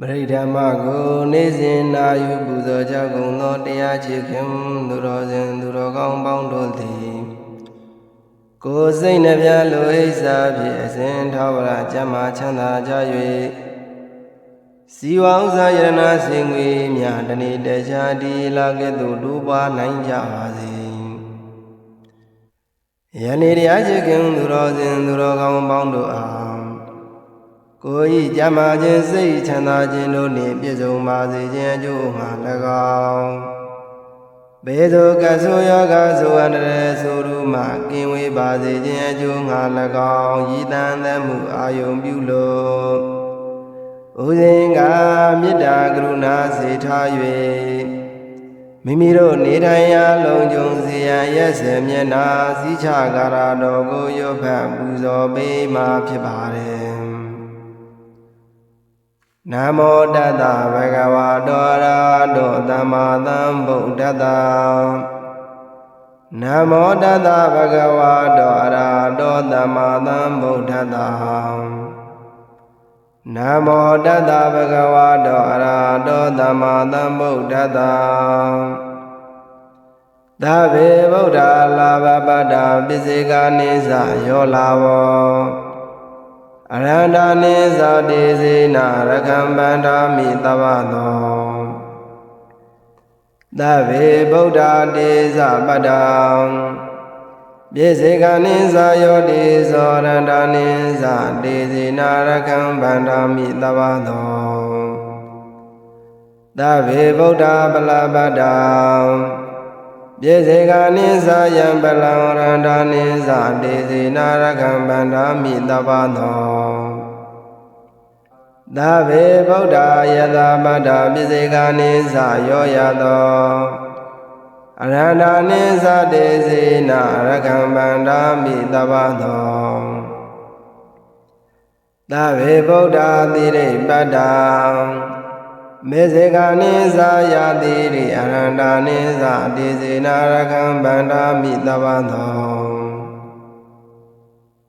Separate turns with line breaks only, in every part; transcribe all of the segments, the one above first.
ပရိဓမ္မကိုနေ့စဉ်နာယူပူဇော်ကြကုန်သောတရားချေခင်သူတော်စင်သူတော်ကောင်းပေါင်းတို့သည်ကိုယ်စိတ်နှပြလိုဣစ္စာဖြင့်အစဉ်ထောဝရကျမ်းမာချမ်းသာကြ၍စီဝဥစ္စာယရနာစင်ငွေမြတနေ့တခြားဒီလာကဲ့သို့ဒူပွားနိုင်ကြပါစေယနေ့တရားချေခင်သူတော်စင်သူတော်ကောင်းပေါင်းတို့အား ကိုယ်ဤကြမ်းမာခြင်းစိတ်ချမ်းသာခြင်းတို့နှင့်ပြည့်စုံပါစေခြင်းအကျိုးမှာ၎င်းဘေသောကဆိုယောဂဆိုအန္တရယ်ဆိုရူမှကင်းဝေးပါစေခြင်းအကျိုးငါ၎င်းရည်တန်သမှုအာယုံပြုလို့ဥစဉ်ကမေတ္တာကရုဏာစေထား၍မိမိတို့နေထိုင်ရာလုံခြုံစေရန်ရက်စေမျက်နာစည်းချကာရတော်ကိုရွတ်ဖတ်ပူဇော်ပေးမှာဖြစ်ပါတယ် နမောတတ္တဗဂဝတောအရဟတောသမ္မာသမ္ဗုဒ္ဓတ္တနမောတတ္တဗဂဝတောအရဟတောသမ္မာသမ္ဗုဒ္ဓတ္တနမောတတ္တဗဂဝတောအရဟတောသမ္မာသမ္ဗုဒ္ဓတ္တသဗ္ဗေဗုဒ္ဓလာဘပတ္တာပိစေကာနိသယောလာဝော အရန္တာနိသတိစေနာရခံဗန္ဓာမိတဗ္ဗသောသဗ္ဗေဗုဒ္ဓတေဇပတ္တံပြေစေကနိသယောတိဇောရန္တာနိသတေစေနာရခံဗန္ဓာမိတဗ္ဗသောသဗ္ဗေဗုဒ္ဓပလပတ္တံပြေစေကနိသယံပလံရန္တာနိသတေစေနာရခံဗန္ဓာမိတဗ္ဗသော သဗ္ဗေဗုဒ္ဓယတပတ္တပိစေကနိသယောယသောအရန္တာနိသတေစေနာရခံဗန္ဓာမိတဗ္ဗသောသဗ္ဗေဗုဒ္ဓသီရိပတ္တံမေစေကနိသယာတိရိအရန္တာနိသတေစေနာရခံဗန္ဓာမိတဗ္ဗသော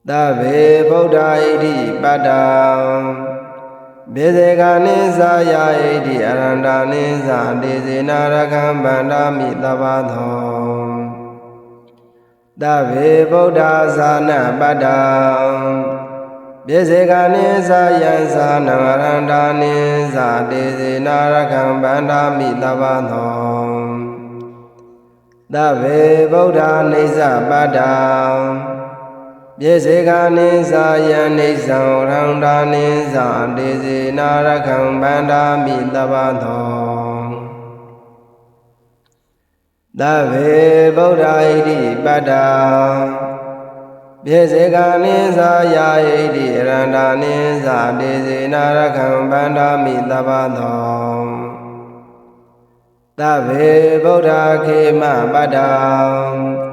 သဗ္ဗေဗုဒ္ဓဣတိပတ္တံ ဘေဇေကနိသယာဣတိအရန္တာနိသတေစေနာရခံဗန္ဓာမိတဗ္ဗသောသဗ္ဗေဗုဒ္ဓဇာနပတ္တံပြေစေကနိသယံသာနံရန္တာနိသတေစေနာရခံဗန္ဓာမိတဗ္ဗသောသဗ္ဗေဗုဒ္ဓနေသပတ္တံ ပြေစေကနိသယံနေသံရန္တာနိသတေစေနာရခံဗန္ဓာမိတဗ္ဗသောသဗ္ဗေဗုဒ္ဓဣတိပတ္တံပြေစေကနိသယာဣတိရန္တာနိသတေစေနာရခံဗန္ဓာမိတဗ္ဗသောသဗ္ဗေဗုဒ္ဓခေမပတ္တံ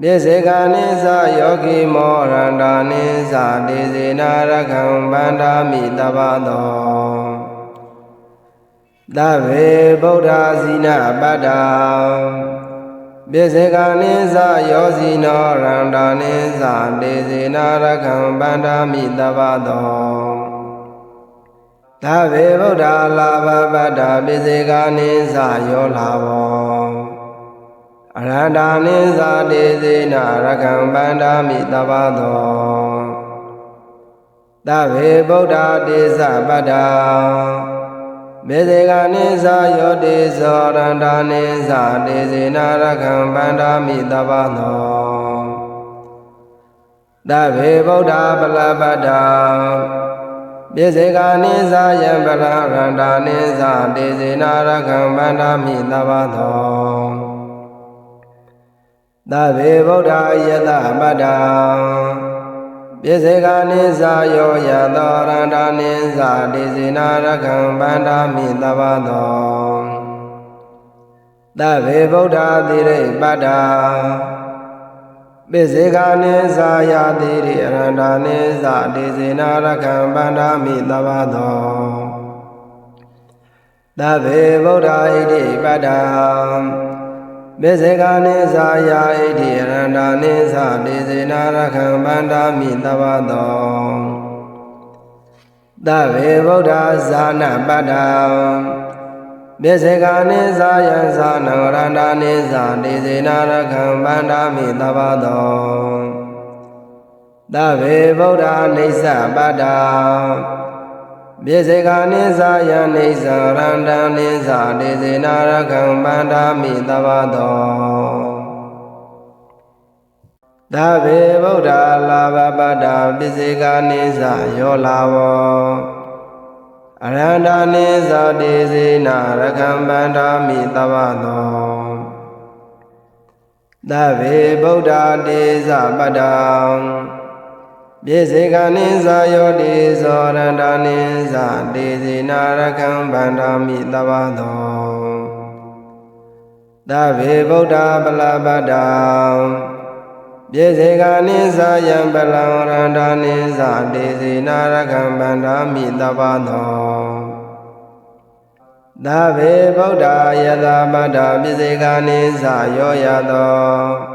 ပြေစေကနိသယောဂိမောရန္တာနိသတေစေနာရခံဗန္ဓာမိတဗ္ဗသောသဗ္ဗေဗုဒ္ဓဇိနပတ္တံပိစေကနိသယောဇီနောရန္တာနိသတေစေနာရခံဗန္ဓာမိတဗ္ဗသောသဗ္ဗေဗုဒ္ဓလာဘပတ္တာပိစေကနိသယောလာဘော အရန္တာနိသတေစေနာရခံဗန္ဓာမိတဗ္ဗသောသဗ္ဗေဗုဒ္ဓတေသပတ္တာမေဇေကနိသယောတိဇောရန္တာနိသတေစေနာရခံဗန္ဓာမိတဗ္ဗသောသဗ္ဗေဗုဒ္ဓပလပတ္တံပြေစေကနိသယံပလရန္တာနိသတေစေနာရခံဗန္ဓာမိတဗ္ဗသော သဗ္ဗေဗုဒ္ဓယတပတ္တံပိစေကနိသယောယသောရန္တာနိသတေစေနာရခံဗန္ဓာမိတဗ္ဗသောသဗ္ဗေဗုဒ္ဓသီရိပတ္တာပိစေကနိသယာတိရိအရန္တာနိသတေစေနာရခံဗန္ဓာမိတဗ္ဗသောသဗ္ဗေဗုဒ္ဓဣတိပတ္တာ မေဇေကနိသယာဣတိရန္တာနိသတေစေနာရခံဗန္ဓာမိတဗ္ဗသောသသဗ္ဗေဗုဒ္ဓဇာနာပတ္တံပိစေကနိဇာယံဇာနံရန္တာနိဇာတိစေနာရခံဗန္ဒာမိတဘသောသဗ္ဗေဗုဒ္ဓနိစ္စပတ္တံ ပိစေကနိဇာယံနိဇာရန္တာနိဇာတိစေနာရခံဗန္ဒာမိတဘသောသဗ္ဗေဗုဒ္ဓလာဘပတ္တာပိစေကနိစ္စယောလာဝောအရန္တာနိစ္စတိစေနာရခံဗန္ဓာမိတဝသောသဗ္ဗေဗုဒ္ဓတေဇပတ္တံ ပိစေကနိစ္စယောတိဇောရန္တာနိစ္စတိစေနာရခံဗန္ဓာမိတဝသောသဗ္ဗေဗုဒ္ဓပလပတ္တံပြေစေကနိသယံပလံရန္တာနိသတေစေနာရကံဗန္ဓာမိတပသောသဗ္ဗေဗုဒ္ဓယတပတ္တပိစေကနိသယောယသော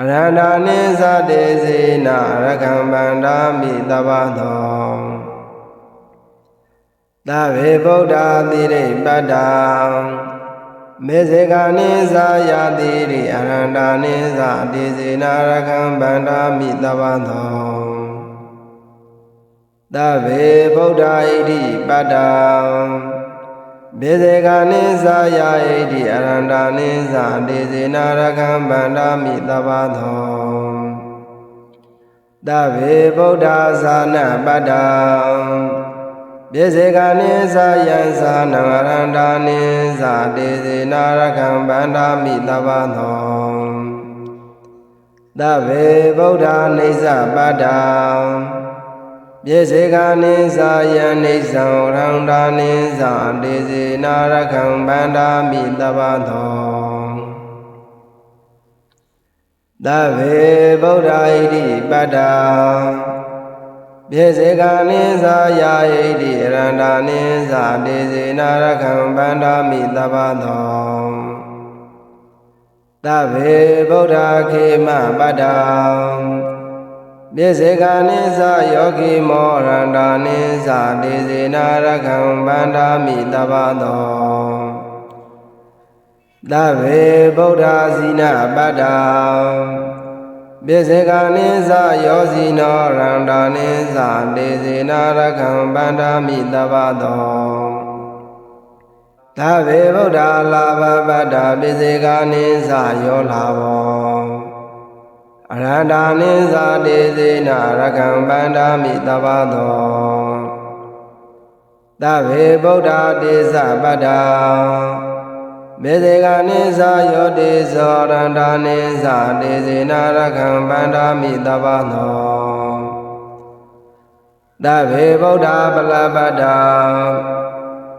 အရန္တာနိသတေစေနာရကံဗန္ဓာမိတပသောသဗ္ဗေဗုဒ္ဓတိရိပတ္တံမေဇေကနိသယာတိရိအရန္တာနိသတိစေနာရခံဗန္ဓာမိတဝသောသဗ္ဗေဗုဒ္ဓဣတိပတ္တံ ဘေဇေကနိသယာဣတိအရန္တာနိသတိစေနာရခံဗန္ဓာမိတဝသောသဗ္ဗေဗုဒ္ဓဇာနပတ္တံပြေစေကနိသယံသာနံရန္တာနိသာတေစေနာရခံဗန္ဓာမိတဘသောသဗ္ဗေဗုဒ္ဓနေသပတ္တံ ပြေစေကနိသယံနေသံရန္တာနိသာတေစေနာရခံဗန္ဓာမိတဘသောသဗ္ဗေဗုဒ္ဓဣတိပတ္တံပြေစေကနိသာယာယိတိရန္တာနိသာတေစေနာရခံဗန္ဓာမိတပသောသဗ္ဗေဗုဒ္ဓခေမပတ္တံ ပြေစေကနိသာယောဂိမောရန္တာနိသာတေစေနာရခံဗန္ဓာမိတပသောသဗ္ဗေဗုဒ္ဓဇိနပတ္တံပိစေကနိသယောစီနောရန္တာနိသတေစေနာရခံဗန္ဓာမိတဘသောသဗ္ဗေဗုဒ္ဓလာဘပတ္တာပိစေကနိသယောလာဘော အရန္တာနိသတေစေနာရခံဗန္ဓာမိတဘသောသဗ္ဗေဗုဒ္ဓတေသပတ္တာမေဇေကနိသယောတိဇောရန္တာနိသတေစေနာရခံဗန္ဓာမိတပသောသဗ္ဗေဗုဒ္ဓပလပတ္တာ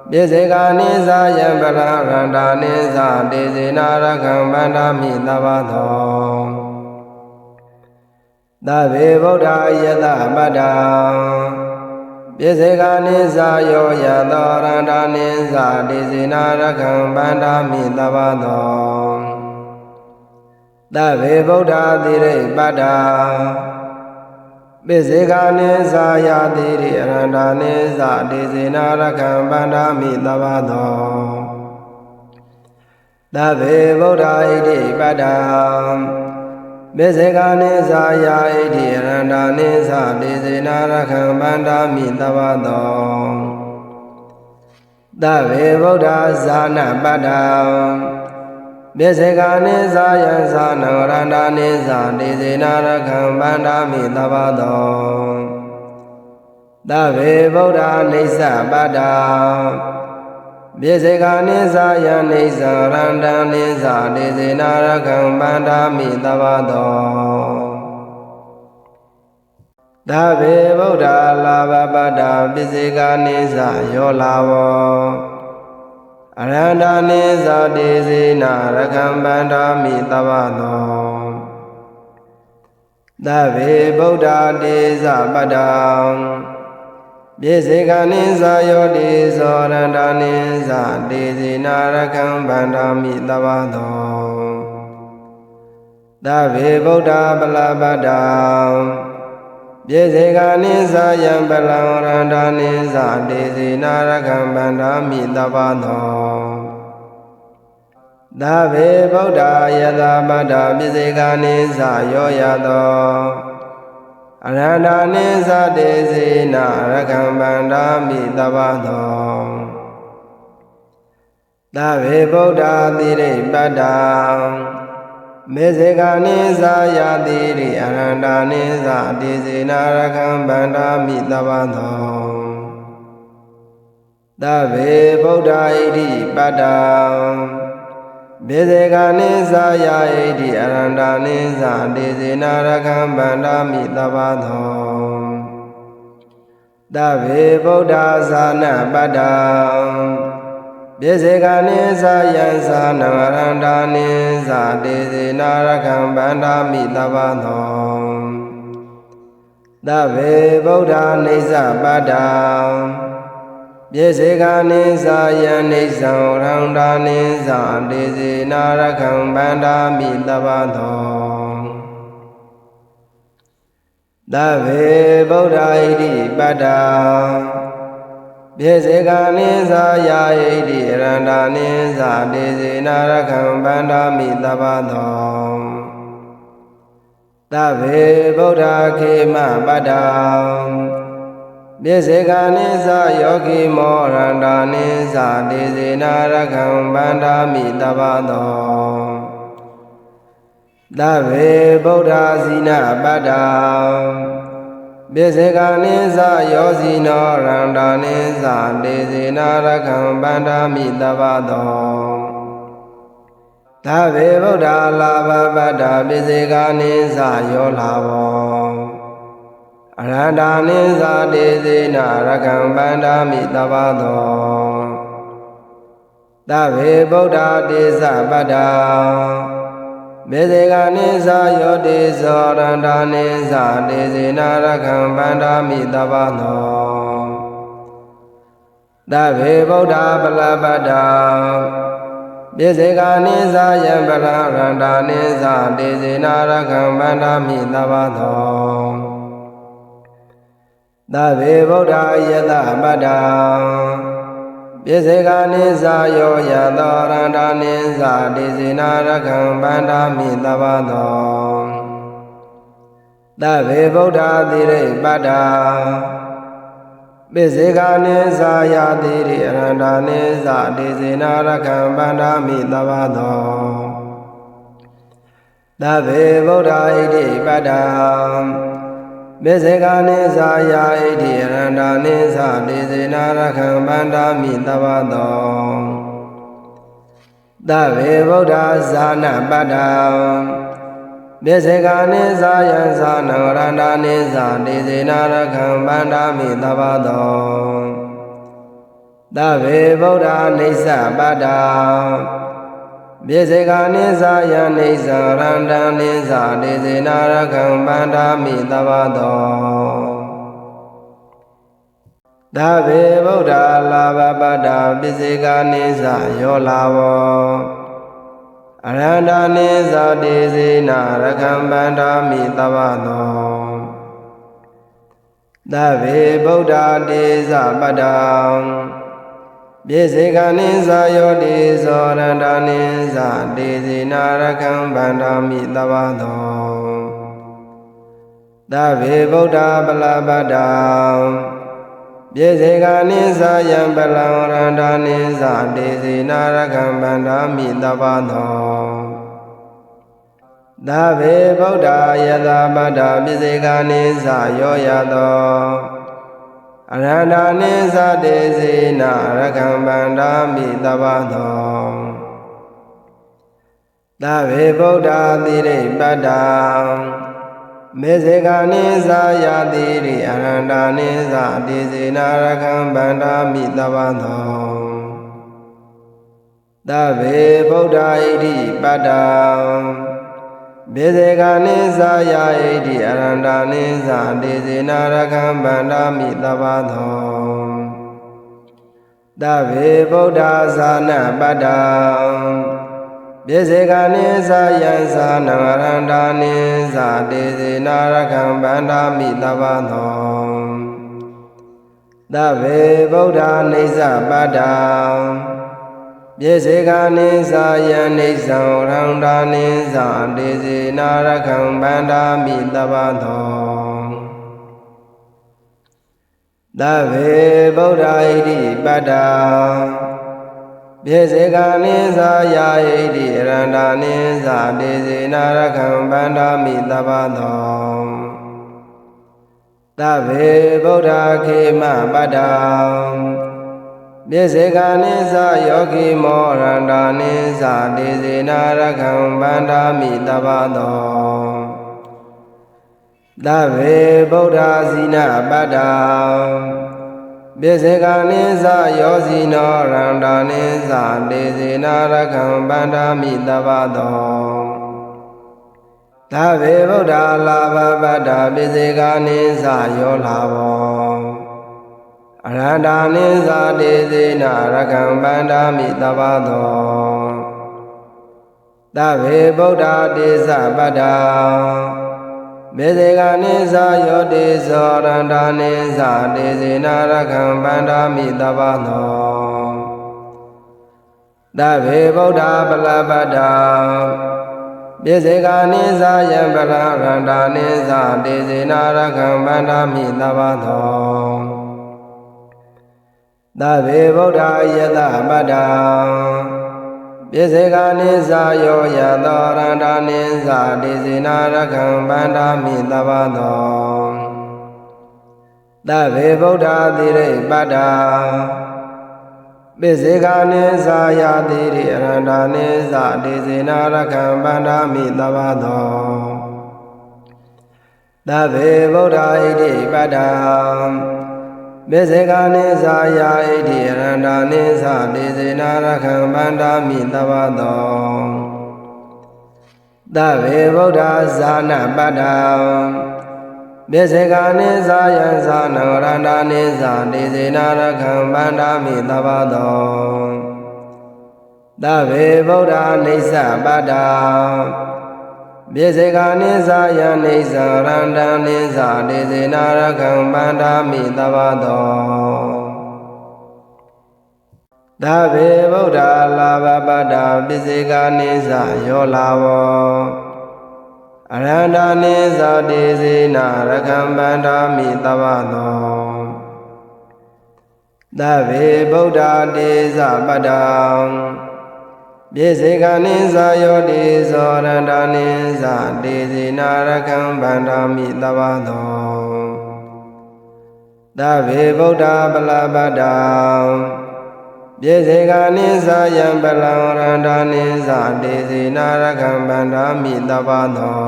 ပိစေကနိသယံပလရန္တာနိသတေစေနာရခံဗန္ဓာမိတပသော သဗ္ဗေဗုဒ္ဓယတပတ္တာပိစေကနိသယောယသောရန္တာနိသတိစေနာရခံဗန္ဓာမိတဘသောသဗ္ဗေဗုဒ္ဓတိရိပတ္တာပိစေကနိသယာတိရိအရန္တာနိသတိစေနာရခံဗန္ဓာမိတဘသောသဗ္ဗေဗုဒ္ဓဣတိပတ္တာ မေဇေကနိသာယာဣတိရန္တာနိသတိစေနာရခံဗန္ဓာမိတဝသောသဗ္ဗေဗုဒ္ဓဇာနာပတ္တံမေဇေကနိသာယံသာနံရန္တာနိသတိစေနာရခံဗန္ဓာမိတဝသောသဗ္ဗေဗုဒ္ဓနိစ္စပတ္တံ ပြေစေကနိသယနိသရန္တနိသဒေစေနာရခံပန္ဒာမိတဘသောသဗ္ဗေဗုဒ္ဓလာဘပတ္တာပိစေကနိသယောလာဝောအရန္တနိသဒေစေနာရခံပန္ဒာမိတဘသောသဗ္ဗေဗုဒ္ဓတေဇပတ္တံ ပြေစေကနိသယောတိဇောရန္တာနိသတေစေနာရခံဗန္ဓာမိတဝသောသဗ္ဗေဗုဒ္ဓပလပတ္တံပြေစေကနိသယံပလံရန္တာနိသတေစေနာရကံဗန္ဓာမိတပသောသာဝေဗုဒ္ဓယသာပတ္တပိစေကနိသယောယသော အရန္တာနိသတေစေနာရကံဗန္ဓာမိတပသောသာဝေဗုဒ္ဓတိရိပတ္တမေဇေကနိသယာတိရိအရန္တာနိသတေစေနာရကံဗန္ဓာမိတပသောသဗ္ဗေဗုဒ္ဓဣတိပတ္တံ ဘေဇေကနိသယာဣတိအရန္တာနိသတေစေနာရကံဗန္ဓာမိတပသောသဗ္ဗေဗုဒ္ဓဇာနပတ္တံပြေစေကနိသယံသာနဝရန္တာနိသတေစေနာရကံဗန္ဓာမိတပသောသဗ္ဗေဗုဒ္ဓနေသပတ္တံ ပြေစေကနိသယံနေသံရန္တာနိသတေစေနာရကံဗန္ဓာမိတပသောသဗ္ဗေဗုဒ္ဓဣတိပတ္တံပြေစေကနိသယာဣတိရန္တာနိသတေစေနာရကံဗန္ဓာမိတပသောသဗ္ဗေဗုဒ္ဓခေမပတ္တံ ပြေစေကနိသယောဂိမောရန္တာနိသတေစေနာရကံဗန္ဓာမိတပသောသဗ္ဗေဗုဒ္ဓဇိနပတ္တံပိစေကနိသယောဇီနောရန္တာနိသတေစေနာရကံဗန္ဓာမိတပသောသဗ္ဗေဗုဒ္ဓလာဘပတ္တာပိစေကနိသယောလာဘော အရန္တာနိသတေစေနာရကံဗန္ဓာမိတပသောသဗ္ဗေဗုဒ္ဓတေသပတ္တာမေဇေကနိသယောတိဇောရန္တာနိသတေစေနာရခံဗန္ဓာမိတပသောသဗ္ဗေဗုဒ္ဓပလပတ္တာပြေစေကနိသယံပလရန္တာနိသတေစေနာရခံဗန္ဓာမိတပသော သဗ္ဗေဗုဒ္ဓယတပတ္တာပိစေကနိသယောယသောရန္တာနိသတိစေနာရခံဗန္ဓာမိတပသောသဗ္ဗေဗုဒ္ဓတိရိပတ္တာပိစေကနိသယာတိရိအရန္တာနိသတိစေနာရခံဗန္ဓာမိတပသောသဗ္ဗေဗုဒ္ဓဣတိပတ္တာ မေဇေကနိသယာဣတိရန္တာနိသတေစေနာရခံဗန္ဓာမိတပသောသဗ္ဗေဗုဒ္ဓဇာနပတ္တံမေဇေကနိသယံဇာနံရန္တာနိသတေစေနာရခံဗန္ဓာမိတပသောသဗ္ဗေဗုဒ္ဓနိစ္စပတ္တံ ပြေစေကနိသယနိသရန္တံနိသဒေစေနာရကံဗန္ဓာမိတပသောသဗ္ဗေဗုဒ္ဓလာဘပတ္တာပိစေကနိသယောလာဘောအရန္တနိသဒေစေနာရကံဗန္ဓာမိတပသောသဗ္ဗေဗုဒ္ဓတေဇပတ္တံ ပြေစေကနိသယောတိဇောရန္တာနိသတေစေနာရကံဗန္ဓာမိတပသောသဗ္ဗေဗုဒ္ဓပလပတ္တံပြေစေကနိသယံပလံရန္တာနိသတေစေနာရကံဗန္ဓာမိတပသောသဗ္ဗေဗုဒ္ဓယတပတ္တပြေစေကနိသယောယသော အရန္တာနိသတေစေနာရကံဗန္ဓာမိတပသောသဗ္ဗေဗုဒ္ဓတိရိပတ္တံမေဇေကနိသယာတိရိအရန္တာနိသတေစေနာရကံဗန္ဓာမိတပသောသဗ္ဗေဗုဒ္ဓဣတိပတ္တံ ဘေဇေကနိသယာဣတိအရန္တာနိသတေစေနာရကံဗန္ဓာမိတပသောသဗ္ဗေဗုဒ္ဓဇာနပတ္တံပြေစေကနိသယံသာနံရန္တာနိသတေစေနာရကံဗန္ဓာမိတပသောသဗ္ဗေဗုဒ္ဓနေသပတ္တံ ပြေစေကနိသယံနေသံရန္တာနိသတေစေနာရကံဗန္ဓာမိတပသောသဗ္ဗေဗုဒ္ဓဣတိပတ္တံပြေစေကနိသယာဣတိရန္တာနိသတေစေနာရကံဗန္ဓာမိတပသောသဗ္ဗေဗုဒ္ဓခေမပတ္တံ ပြေစေကနိသယောဂိမောရန္တာနိသတေစေနာရကံဗန္ဓာမိတပသောသဗ္ဗေဗုဒ္ဓဇိနပတ္တံပိစေကနိသယောဇိနောရန္တာနိသတေစေနာရကံပန္ဒာမိတပသောသဗ္ဗေဗုဒ္ဓလာဘပတ္တပိစေကနိသယောလာဘော အရန္တာနိသတေစေနာရကံပန္ဒာမိတပသောသဗ္ဗေဗုဒ္ဓတေသပတ္တာမေဇေကနိသယောတိဇောရန္တာနိသတေစေနာရကံဗန္ဓာမိတပသောသဗ္ဗေဗုဒ္ဓပလပတ္တာမေဇေကနိသယံပလရန္တာနိသတေစေနာရကံဗန္ဓာမိတပသော သဗ္ဗေဗုဒ္ဓယတပတ္တာပိစေကနိသယောယသောရန္တာနိသတိစေနာရကံဗန္ဓာမိတပသောသဗ္ဗေဗုဒ္ဓတိရိပတ္တာပိစေကနိသယာတိရိအရန္တာနိသတိစေနာရကံဗန္ဓာမိတပသောသဗ္ဗေဗုဒ္ဓဣတိပတ္တာ မေဇေကနိသယာဣတိရန္တာနိသတေစေနာရခံဗန္တာမိတဝသောသဗ္ဗေဗုဒ္ဓဇာနာပတ္တံမေဇေကနိသယံဇာနံရန္တာနိသတေစေနာရခံဗန္တာမိတဝသောသဗ္ဗေဗုဒ္ဓနေသပတ္တံ ပြေစေကနိသယနိသရန္တနိသဒေစေနာရကံပန္တာမိတဘသောသဗ္ဗေဗုဒ္ဓလာဘပတ္တာပိစေကနိသယောလာဝအရန္တနိသဒေစေနာရကံပန္တာမိတဘသောသဗ္ဗေဗုဒ္ဓတေဇပတ္တံ ပြေစေကနိသယောတိဇောရန္တာနိသတေစေနာရကံဗန္ဓာမိတဝသောသဗ္ဗေဗုဒ္ဓပလပတ္တံပြေစေကနိသယံပလံရန္တာနိသတေစေနာရကံဗန္ဓာမိတဝသော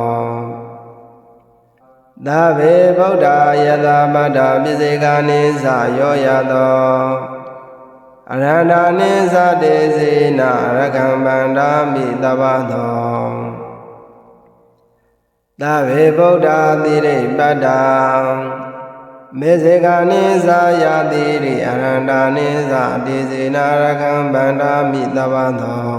သဗ္ဗေဗုဒ္ဓယတပတ္တပြေစေကနိသယောယသော အရန္တာနိသတေစေနာရကံဗန္ဓာမိတပသောသဗ္ဗေဗုဒ္ဓတိရိပတ္တံမေဇေကနိသယာတိရိအရန္တာနိသတေစေနာရကံဗန္ဓာမိတပသော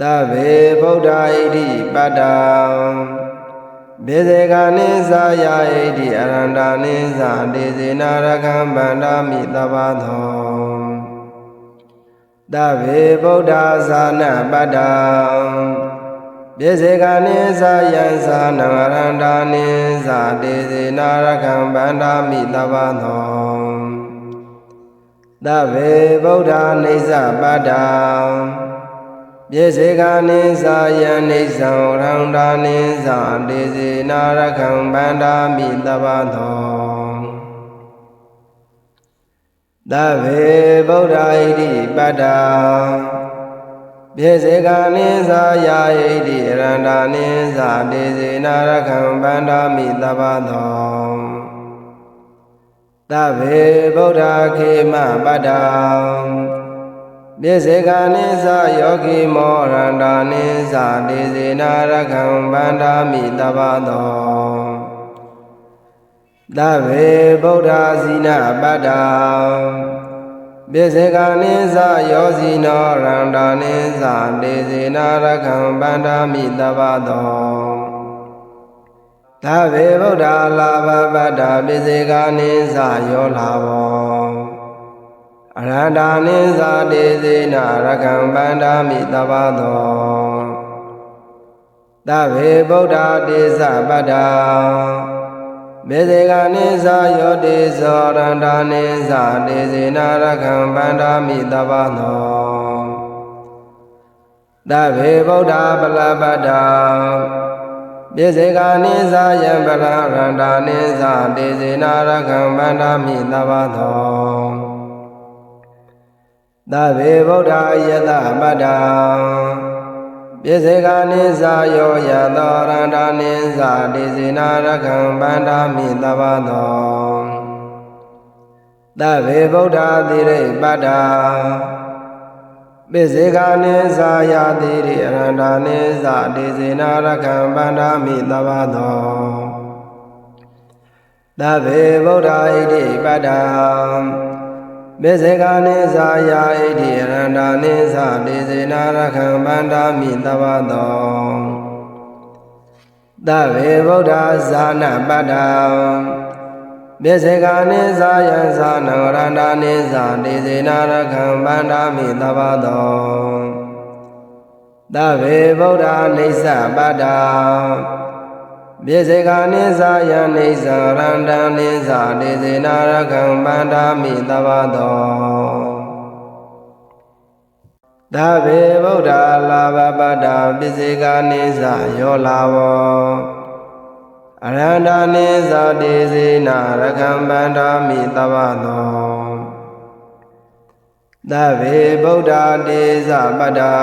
သဗ္ဗေဗုဒ္ဓဣတိပတ္တံ ဘေဇေကနိသယာဣတိအရန္တာနိသတေစေနာရကံဗန္ဓာမိတပသောတဗေဗုဒ္ဓဇာနပတ္တံဘေဇေကနိသယံသာနံရန္တာနိသတေစေနာရကံဗန္ဓာမိတပသောတဗေဗုဒ္ဓနေသပတ္တံ ပြေစေကနိသယံနေသံရန္တာနိသတေစေနာရခံဗန္ဓာမိတပသောသဗ္ဗေဗုဒ္ဓဣတိပတ္တာပြေစေကနိသယာဣတိရန္တာနိသတေစေနာရခံဗန္ဓာမိတပသောသဗ္ဗေဗုဒ္ဓခေမပတ္တာ ပိစေကနိသယောဂိမောရန္တာနိသတေစေနာရခံဗန္ဓာမိတပသောသဗ္ဗေဗုဒ္ဓဇိနပတ္တံပိစေကနိသယောဇီနောရန္တာနိသတေစေနာရခံပန္တာမိတပသောသဗ္ဗေဗုဒ္ဓလာဘပတ္တာပိစေကနိသယောလာဘောအရ န္တာနိသတေစေနာရခံပန္တာမိတပသောသဗ္ဗေဗုဒ္ဓတေသပတ္တာမေဇေကနိသယောတိဇောရန္တာနိသတေစေနာရခံပန္တာမိတပသောသဗ္ဗေဗုဒ္ဓပလပတ္တာပိစေကနိသယံပလရန္တာနိသတေစေနာရခံပန္တာမိတပသော သဗ္ဗေဗုဒ္ဓယတပတ္တာပိစေကနိသယောယသောရန္တာနိသတေစေနာရခံပန္တာမိတပသောသဗ္ဗေဗုဒ္ဓတိရိပတ္တာပိစေကနိသယာတိရိအရန္တာနိသတေစေနာရခံပန္တာမိတပသောသဗ္ဗေဗုဒ္ဓဣတိပတ္တာ မေဇေကနိသာယာဣတိရန္တာနိသတေစေနာရခံပန္တာမိတဝတောသဗ္ဗေဗုဒ္ဓဇာနာပတ္တာမေဇေကနိသာယံဇာနံရန္တာနိသတေစေနာရခံပန္တာမိတဝတောသဗ္ဗေဗုဒ္ဓနိစ္စပတ္တာ ပြေစေကနိသယနိသရန္တနိသဒေစေနာရခံပန္တာမိတဘသောသဗ္ဗေဗုဒ္ဓလာဘပတ္တာပိစေကနိသယောလာဝအရန္တနိသဒေစေနာရခံပန္တာမိတဘသောသဗ္ဗေဗုဒ္ဓတေသပတ္တာ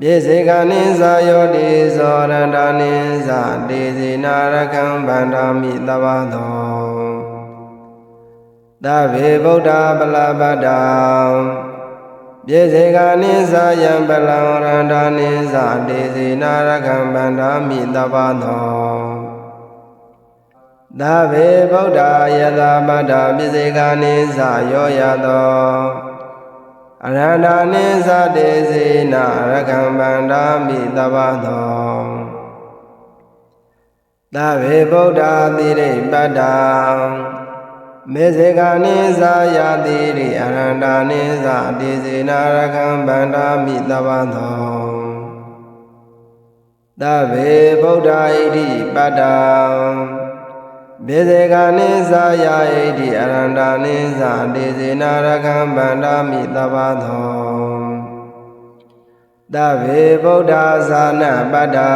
ပြေစေကနိဇာယောတိဇောရန္တာနိဇာတေစေနာရခံဗန္ဓာမိတဘသောသဗ္ဗေဗုဒ္ဓပလပတ္တာပြေစေကနိဇာယံပလံရန္တာနိဇာတေစေနာရခံဗန္ဓာမိတဘသောသဗ္ဗေဗုဒ္ဓယတပတ္တာပြေစေကနိဇာယောယသော အရဟတာနိသတေစေနာရခံဗန္ဒာမိတဘသောသဗ္ဗေဗုဒ္ဓတိရိပတ္တာမေဇေကနိသယာတိရိအရဟတာနိသတေစေနာရခံဗန္ဒာမိတဘသောသဗ္ဗေဗုဒ္ဓဣတိပတ္တာ ဘေဇေကနိသယာဣတိအရန္တာနိသတေစေနာရခံဗန္ဓာမိတဘာသောတဗေဗုဒ္ဓဇာနပတ္တာ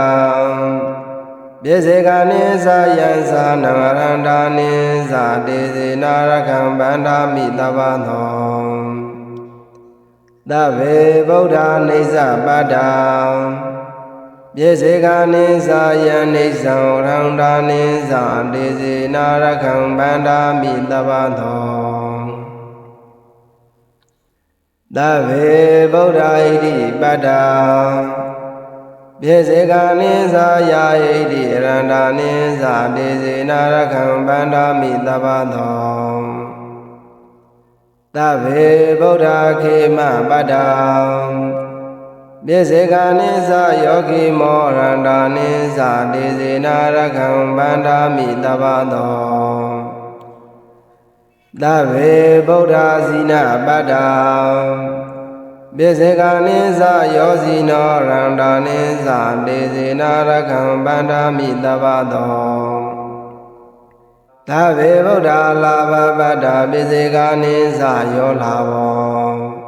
ဘေဇေကနိသယံသနံရန္တာနိသတေစေနာရခံဗန္ဓာမိတဘာသောတဗေဗုဒ္ဓနေသပတ္တာ ပြေစေကနိသယံနေသံရန္တာနိသတေစေနာရခံဗန္ဓာမိတဘသောသဗ္ဗေဗုဒ္ဓဣတိပတ္တာပြေစေကနိသယာဣတိရန္တာနိသတေစေနာရခံဗန္ဓာမိတဘသောသဗ္ဗေဗုဒ္ဓခေမပတ္တာ ပိစေကနိသယောဂိမောရန္တာနိသတေစေနာရခံဗန္ဓာမိတဘသောသဗ္ဗေဗုဒ္ဓဇိနပတ္တာပိစေကနိသယောဇိနောရန္တာနိသတေစေနာရခံဗန္ဓာမိတဘသောသဗ္ဗေဗုဒ္ဓလာဘပတ္တာပိစေကနိသယောလာဘော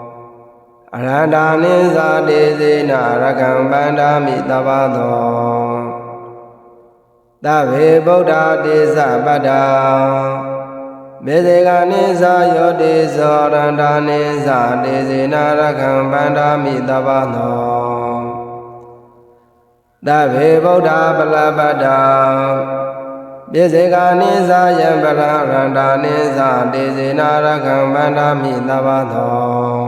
အရဟတာနိသတေစေနာရကံပန္ဒာမိတဘာသောသဗ္ဗေဗုဒ္ဓတေသပတ္တာမေဇေကနိသယောတိဇောရန္တာနိသတေစေနာရကံပန္ဒာမိတဘာသောသဗ္ဗေဗုဒ္ဓပလပတ္တာပိစေကနိသယံပရရန္တာနိသတေစေနာရကံပန္ဒာမိတဘာသော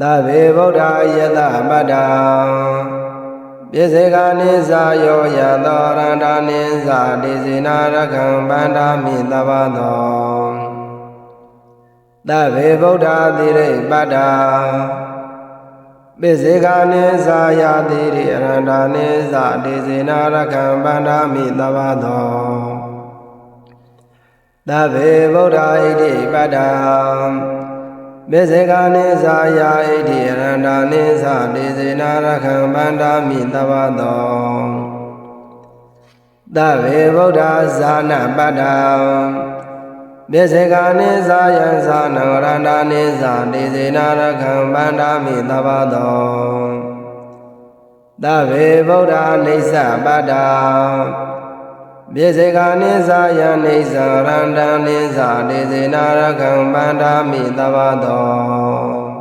သဗ္ဗေဗုဒ္ဓယတပတ္တံပိစေကနိသယောယသောရန္တာနိသတိစေနာရခံဗန္ဓာမိတဘသောသဗ္ဗေဗုဒ္ဓတိရိပတ္တာပိစေကနိသာယာတိရိအရန္တာနိသာဒေဇေနာရခံဗန္ဒာမိသဗ္ဗသောသဗ္ဗေဗုဒ္ဓဣတိပတ္တာ ပိစေကနိသာယာဣတိအရန္တာနိသာဒေဇေနာရခံဗန္ဒာမိသဗ္ဗသောသဗ္ဗေဗုဒ္ဓဇာနာပတ္တာမေဇေကာနိသာယံသာနံရန္တာနိသာဒေဇေနာရခံဗန္ဒာမိသဗ္ဗသောသဗ္ဗေဗုဒ္ဓအိဋ္ဌပတ္တာ မေဇေကာနိသာယံအိဋ္ဌရန္တာနိသာဒေဇေနာရခံဗန္ဒာမိသဗ္ဗသော